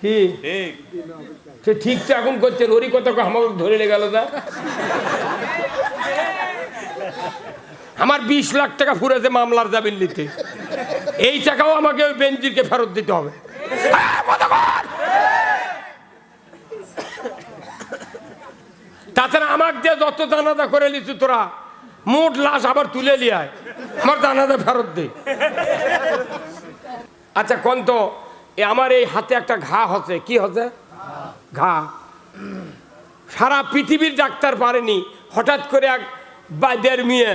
কি? ঠিক। সে ঠিক তো এখন করছেন ওরই কথা আমাকে ধরে গেল না আমার বিশ লাখ টাকা ফুরেছে মামলার জামিন নিতে। এই টাকাও আমাকে ওই বেঞ্জিরকে ফেরত দিতে হবে। তাছাড়া আমাকে দিয়ে যত জানাজা করে লিছু তোরা মোট লাশ আবার তুলে লিয়ায় আমার জানাজা ফেরত দে। আচ্ছা কোন তো এ আমার এই হাতে একটা ঘা হচ্ছে। কি হচ্ছে? ঘা। সারা পৃথিবীর ডাক্তার পারেনি। হঠাৎ করে এক বাইদের মেয়ে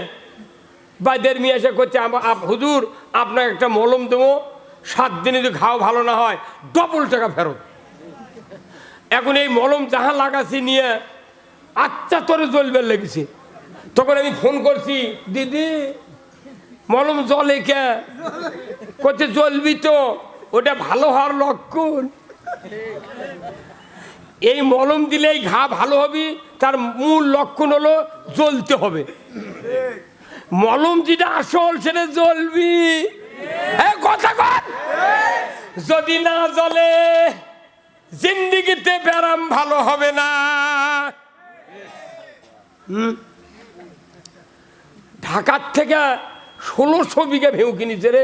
বাইদের মেয়ে এসে করছে হুজুর, আপনাকে একটা মলম দেবো। সাত দিনে যদি ঘাও ভালো না হয় ডবল টাকা ফেরত। এখন এই মলম যাহা লাগাছি নিয়ে আচ্ছা তোরে জ্বলবে লেগেছে। তখন আমি ফোন করছি, দিদি, মলম জলে কে? করছে, জ্বলবি তো। ওটা ভালো হওয়ার লক্ষণ। এই মলম দিলেই ঘা ভালো হবে, তার মূল লক্ষণ হলো জ্বলতে হবে। মলম যেটা আসল, সেটা জ্বলবি। কথা যদি না জ্বলে, জিন্দিগিতে ব্যারাম ভালো হবে না? ঢাকার থেকে ষোলোশো বিঘা ভেউ কিনেছে রে।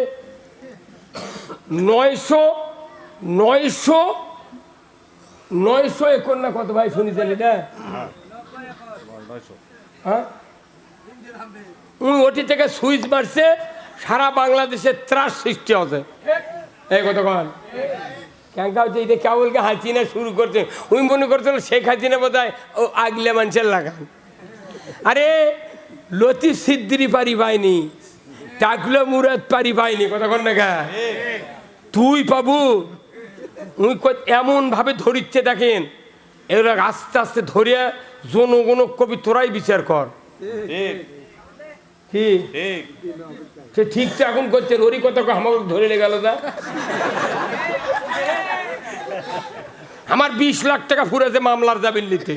নয়শো নয়শো নয়শো একর না কত ভাই শুনেছেন এটা হ্যাঁ? ওটি থেকে সুইচ মারছে, সারা বাংলাদেশে ত্রাস সৃষ্টি হচ্ছে। এই কতক্ষণ ক্যাঙ্কা হচ্ছে এটা কেবলকে হাসিনা শুরু করছে? উনি মনে করছিল শেখ হাসিনা বোধ হয় ও আগলে মানুষের লাগান। আরে লতি সিদ্দিরি পারি পাইনি। টাকলো মুরাদ পারি পাইনি কথা কতক্ষণ না তুই পাবু এমন ভাবে ধরিচ্ছে দেখেন এগুলো আস্তে আস্তে ধরিয়া জনগণ কবি তোরাই বিচার কর। ঠিক। কি? ঠিক। সে ঠিক তো এখন করছেন ওরই কথা আমাকে ধরে গেল না আমার বিশ লাখ টাকা ফুরেছে মামলার জামিন নিতে।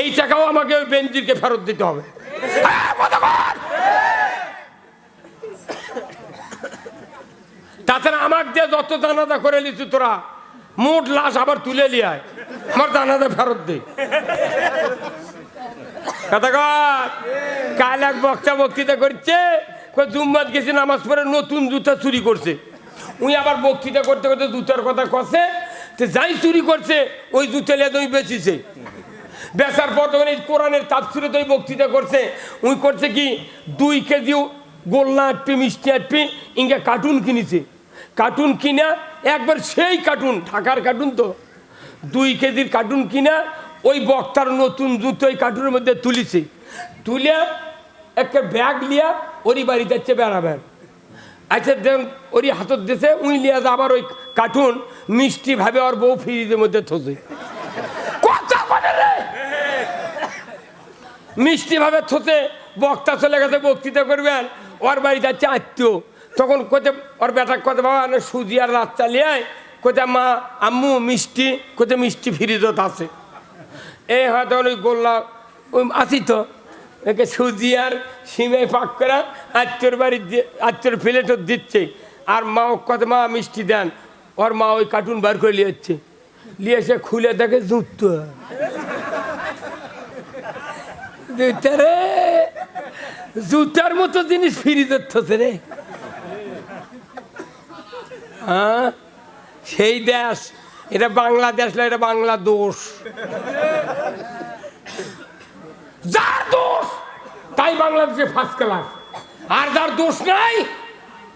এই টাকাও আমাকে ওই বেঞ্জিরকে ফেরত দিতে হবে হ্যাঁ, কতক্ষণ? তাছাড়া আমাকে দিয়ে যত জানাজা করে লিছু তোরা মোট লাশ আবার তুলে লিয়ায় আমার জানাজা ফেরত দে। কথাকর কাল এক বক্তা বক্তৃতা করছে জুম্মাত গেছে, নামাজ পড়ে নতুন জুতা চুরি করছে। উনি আবার বক্তৃতা করতে করতে জুতার কথা কষে তো যাই চুরি করছে, ওই জুতে তুমি বেচিছে। বেচার পর তখন এই কোরআনের তাপসিরে তো বক্তৃতা করছে উনি করছে কি, দুই কেজি গোল্লা আটপি, মিষ্টি আটপি, ইঙ্গে কার্টুন কিনেছে। কার্টুন কিনা, একবার সেই কার্টুন, ঢাকার কার্টুন তো। দুই কেজির কার্টুন কিনা, ওই বক্তার নতুন জুতো ওই কার্টুনের মধ্যে তুলিছে। তুলে একটা ব্যাগ লিয়া ওরই বাড়ি যাচ্ছে বেড়াবেন আচ্ছা দেন ওরই হাতত দিছে, উই লিয়া যা আবার ওই কার্টুন মিষ্টি ভাবে ওর বউ ফ্রিজের মধ্যে থসে কথা বলে থসে বক্তা চলে গেছে, বক্তৃতা করবেন, ওর বাড়ি যাচ্ছে আত্মীয়। তখন কোথায় ওর বেটা কথা বাবা না সুজি আর রাত চালিয়ে কোথায় মা, আম্মু, মিষ্টি। কোথায় মিষ্টি ফ্রিজত আছে। এই হয়তো ওই গোল্লা, ওই আসি তো। একে সুজি আর সিমে পাক করা আত্মীয়র বাড়ি আত্মীয়র প্লেটও দিচ্ছে। আর মা কত মা, মিষ্টি দেন। ওর মা ওই কার্টুন বার করে নিয়ে যাচ্ছে। নিয়ে এসে খুলে দেখে জুতো। জুতার মতো জিনিস ফিরি ধরতেছে রে। হ্যাঁ? সেই দেশ। এটা বাংলাদেশ না এটা বাংলা দোষ যার দোষ তাই বাংলাদেশে ফার্স্ট ক্লাস আর যার দোষ নাই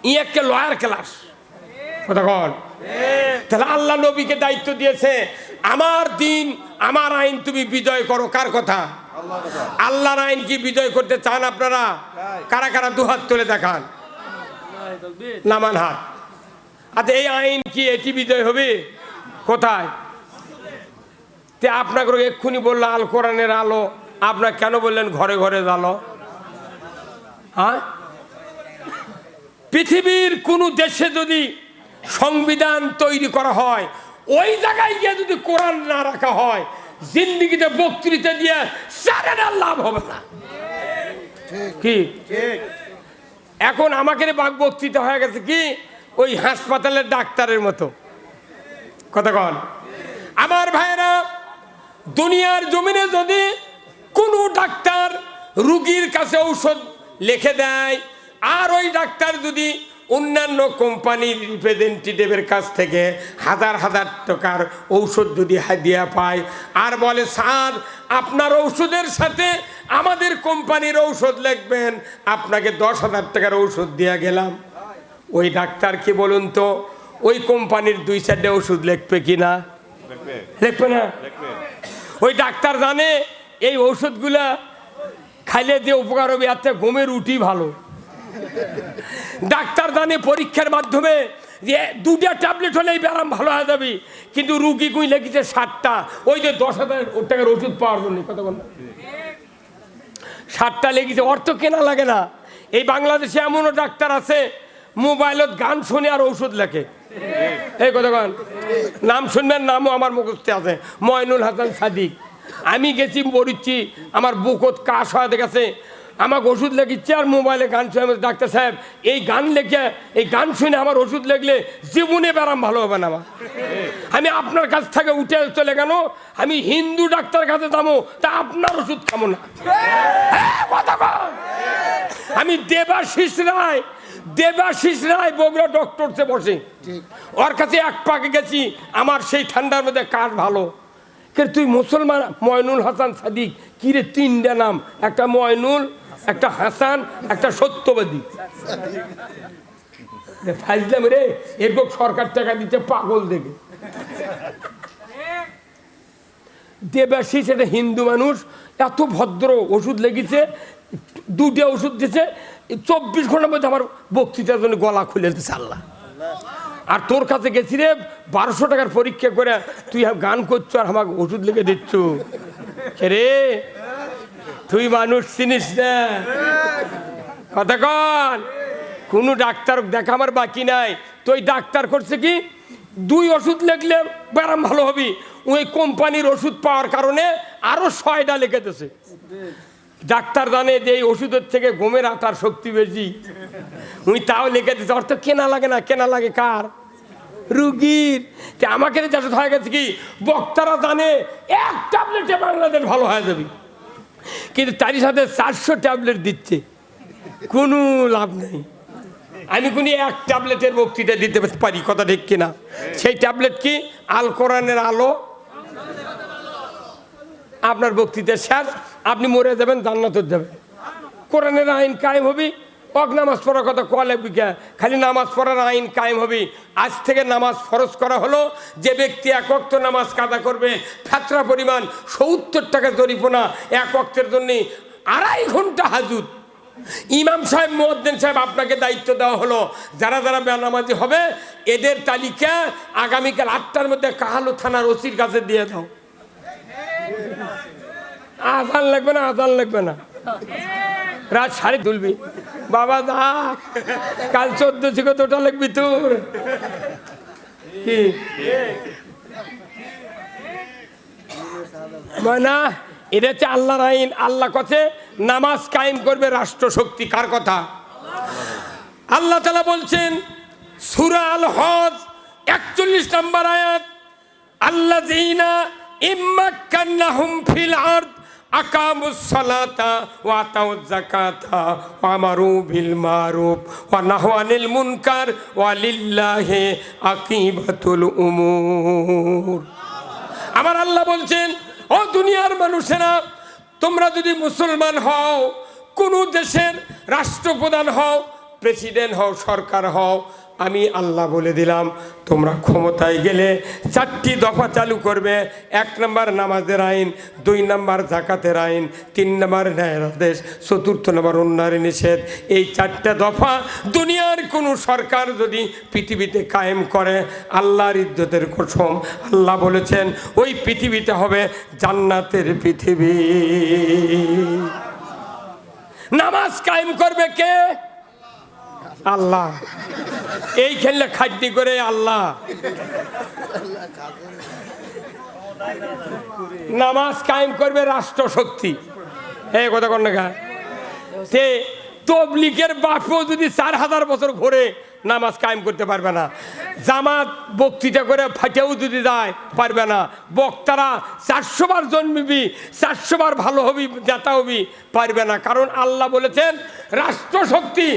ই একটা লয়ার ক্লাস কতক্ষণ তাহলে আল্লাহ নবীকে দায়িত্ব দিয়েছে আমার দিন আমার আইন তুমি বিজয় করো। কার কথা? আল্লাহর আইন কি বিজয় করতে চান আপনারা? কারা কারা দুহাত তুলে দেখান? নামান হাত। আচ্ছা এই আইন কি এটি বিজয় হবে? কোথায়? তে আপনাকে এক্ষুনি বলল আল কোরআনের আলো। আপনার কেন বললেন ঘরে ঘরে আলো হ্যাঁ? পৃথিবীর কোনো দেশে যদি সংবিধান তৈরি করা হয় ওই জায়গায় গিয়ে যদি কোরআন না রাখা হয় জিন্দিগিতে বক্তৃতা দিয়ে চারের লাভ হবে না। কি? এখন আমাকে বাক বক্তৃতা হয়ে গেছে কি? ওই হাসপাতালের ডাক্তারের মতো। কথা কন। আমার ভাইয়েরা, দুনিয়ার জমিনে যদি কোনো ডাক্তার রুগীর কাছে ঔষধ লিখে দেয়, আর ওই ডাক্তার যদি অন্যান্য কোম্পানির রিপ্রেজেন্টেটিভের কাছ থেকে হাজার হাজার টাকার ঔষধ যদি হাদিয়া পায়, আর বলে, স্যার, আপনার ঔষধের সাথে আমাদের কোম্পানির ঔষধ লিখবেন, আপনাকে দশ হাজার টাকার ঔষধ দিয়ে গেলাম। ওই ডাক্তার কি বলুন তো ওই কোম্পানির দুই চারটে ওষুধ লিখবে কি না? লিখবে। না? ওই ডাক্তার জানে এই ওষুধগুলা খাইলে যে উপকার হবে থেকে ঘুমের উঠি ভালো। ডাক্তার জানে পরীক্ষার মাধ্যমে যে দুটা ট্যাবলেট হলেই ব্যায়াম ভালো হয়ে যাবে কিন্তু রুগী কুই লেগেছে ষাটটা ওই যে দশ হাজার টাকার ওষুধ পাওয়ার জন্য কত বল? ষাটটা লেগেছে অর্থ কেনা লাগে না। এই বাংলাদেশে এমনও ডাক্তার আছে মোবাইলত গান শুনে আর ঔষধ লেখে। এই কথা কন। নাম শুনবেন, নামও আমার মুখস্থে আছে। ময়নুল হাসান সাদিক। আমি গেছি বরিচ্ছি আমার বুকত কাশ হয়ে গেছে। আমাকে ওষুধ লেগিচ্ছে আর মোবাইলে গান শুনে ডাক্তার সাহেব, এই গান লেখে, এই গান শুনে আমার ওষুধ লেগলে জীবনে ব্যারাম ভালো হবে না আমার। আমি আপনার কাছ থেকে উঠে চলে গেল, আমি হিন্দু ডাক্তার কাছে যাব, তা আপনার ওষুধ খাব না। আমি দেবাশিস রায় দেবাশিস রায় বগুড়া ডক্টরসে বসে। ওর কাছে এক পাকে গেছি আমার সেই ঠান্ডার মধ্যে কাজ ভালো। কে তুই মুসলমান? ময়নুল হাসান সাদিক। কিরে তিনটা নাম? একটা ময়নুল একটা হাসান একটা সত্যবাদী। ফাইজলাম রে এরকম সরকার টাকা দিতে পাগল দেখে। দেবাশিস এটা হিন্দু মানুষ, এত ভদ্র ওষুধ লেগেছে দুটো ওষুধ দিয়েছে চব্বিশ ঘণ্টার মধ্যে আমার বক্তৃতার জন্য গলা খুলে দিচ্ছে আল্লাহ। আর তোর কাছে গেছি রে, বারোশো টাকার পরীক্ষা করে তুই গান করছ আর আমাকে ওষুধ লিখে দিচ্ছ। রে? তুই মানুষ চিনিস না। কথা কন। কোনো ডাক্তার দেখা আমার বাকি নাই। তুই ডাক্তার করছে কি? দুই ওষুধ লিখলে ব্যারাম ভালো হবে। ওই কোম্পানির ওষুধ পাওয়ার কারণে আরও ছয়টা লিখে দিছে ডাক্তার জানে যে এই ওষুধের থেকে ঘুমের আটার শক্তি বেশি। উনি তাও লিখে দিচ্ছে অর্থ কেনা লাগে না, কেনা লাগে কার? রুগীর। আমাকে যা হয়ে গেছে কি, বক্তারা জানে এক ট্যাবলেটে বাংলাদেশ ভালো হয়ে যাবে। কিন্তু তারই সাথে চারশো ট্যাবলেট দিচ্ছে। কোনো লাভ নেই। আমি কোনো এক ট্যাবলেটের বক্তৃতা দিতে পারি কথা ঠিক কিনা? সেই ট্যাবলেট কি? আল কোরআনের আলো? আপনার বক্তৃতা শেষ, আপনি মরে যাবেন জান্নাতের যাবেন কোরআনের আইন কায়েম হবি, অক নামাজ পড়ার কথা কলে খালি নামাজ পড়ার আইন কায়েম হবে। আজ থেকে নামাজ ফরজ করা হলো, যে ব্যক্তি এক অক্ত নামাজ কাদা করবে, ফাতরা পরিমাণ সত্তর টাকা জরিপনা এক অক্তের জন্যে আড়াই ঘণ্টা হাজুত। ইমাম সাহেব মোয়াদ্দেন সাহেব আপনাকে দায়িত্ব দেওয়া হলো। যারা যারা বেনামাজি হবে, এদের তালিকা আগামীকাল আটটার মধ্যে কাহালু থানার ওসির কাছে দিয়ে দাও। আজান লাগবে না, আজান লাগবে না। রাত সাড়ে তুলবি বাবা দা কাল চোদ্দ থেকে তোটা লাগবি তোর। কি? না এটা হচ্ছে আল্লাহর আইন। আল্লাহ কথে নামাজ কায়েম করবে রাষ্ট্র শক্তি কার কথা? আল্লাহ তালা বলছেন, সুরা আল হজ একচল্লিশ নম্বর আয়াত আল্লাহ জিনা মারুফ ওয়া মুনকার ওয়া আমার আল্লাহ বলছেন ও দুনিয়ার মানুষেরা, তোমরা যদি মুসলমান হও, কোনো দেশের রাষ্ট্রপ্রধান হও, প্রেসিডেন্ট হও, সরকার হও আমি আল্লাহ বলে দিলাম, তোমরা ক্ষমতায় গেলে চারটি দফা চালু করবে। এক নম্বর নামাজের আইন, দুই নম্বর জাকাতের আইন, তিন নম্বর ন্যায়ের আদেশ, চতুর্থ নম্বর উন্নয়ন নিষেধ। এই চারটা দফা দুনিয়ার কোনো সরকার যদি পৃথিবীতে কায়েম করে, আল্লাহর ইজ্জতের কসম। আল্লাহ বলেছেন, ওই পৃথিবীতে হবে জান্নাতের পৃথিবী। নামাজ কায়েম করবে কে? আল্লাহ। এই খেললে খাদ্য করে আল্লাহ। নামাজ কায়েম করবে রাষ্ট্র শক্তি হ্যাঁ কথা কন না সে তবলিকের বাপও যদি চার হাজার বছর ঘুরে নামাজ কায়েম করতে পারবে না। জামাত বক্তৃতা করে ফাটেও যদি যায়, পারবে না। বক্তারা চারশো বার জন্মিবি চারশো বার ভালো হবি যাতা হবি, পারবে না। কারণ আল্লাহ বলেছেন, রাষ্ট্রশক্তি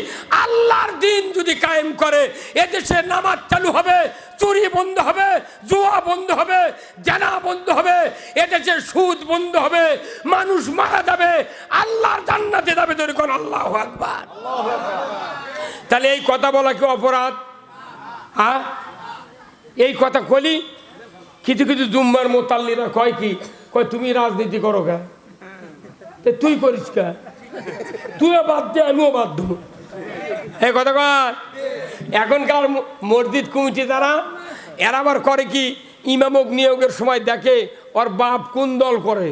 আল্লাহর দিন যদি কায়েম করে, এদেশে নামাজ চালু হবে, চুরি বন্ধ হবে, জুয়া বন্ধ হবে, জানা বন্ধ হবে, এদেশে সুদ বন্ধ হবে, মানুষ মারা যাবে, আল্লাহর জান্নাতে যাবে তৈরি কোন আল্লাহ আকবার। তাহলে এই কথা বলা কি অপরাধ? হ্যাঁ এই কথা কলি, কিছু কিছু জুম্মার মোতাল্লিরা কয় কি, কয়, তুমি রাজনীতি করো কে? তুই করিস কে? তুইও বাদ দে, আমিও বাদ দেবো। এই কথা কয়। এখনকার মসজিদ কমিটি যারা, এরা আবার করে কি ইমামক নিয়োগের সময় দেখে ওর বাপ কোন দল করে?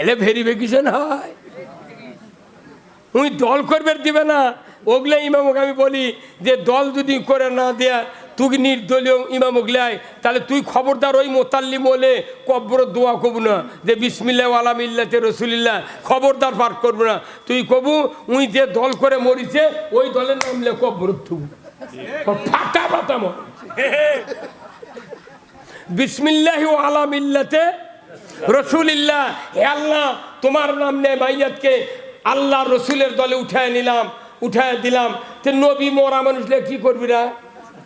এলে ভেরিফিকেশন হয়। উনি দল করবে দিবে না। ওগুলো ইমামক আমি বলি যে, দল যদি করে না দেয়া, তুই নির্দলীয় ইমামক লেয়? তাহলে তুই খবরদার ওই মোতাল্লি বলে কব্বর দোয়া কবু না যে বিসমিল্লা আলাম ইল্লাতে রসুলিল্লাহ, খবরদার পাঠ করব না। তুই কবু উই যে দল করে মরিছে, ওই দলের নাম লে কব্বর থুবু ফাটা মর। বিসমিল্লাহ আলাম ইল্লাতে রসুলিল্লাহ, হে আল্লাহ, তোমার নাম নে মাইয়াতকে আল্লাহ রসুলের দলে উঠায় নিলাম উঠায় দিলাম। তে নবী মরা মানুষলে কি করবি না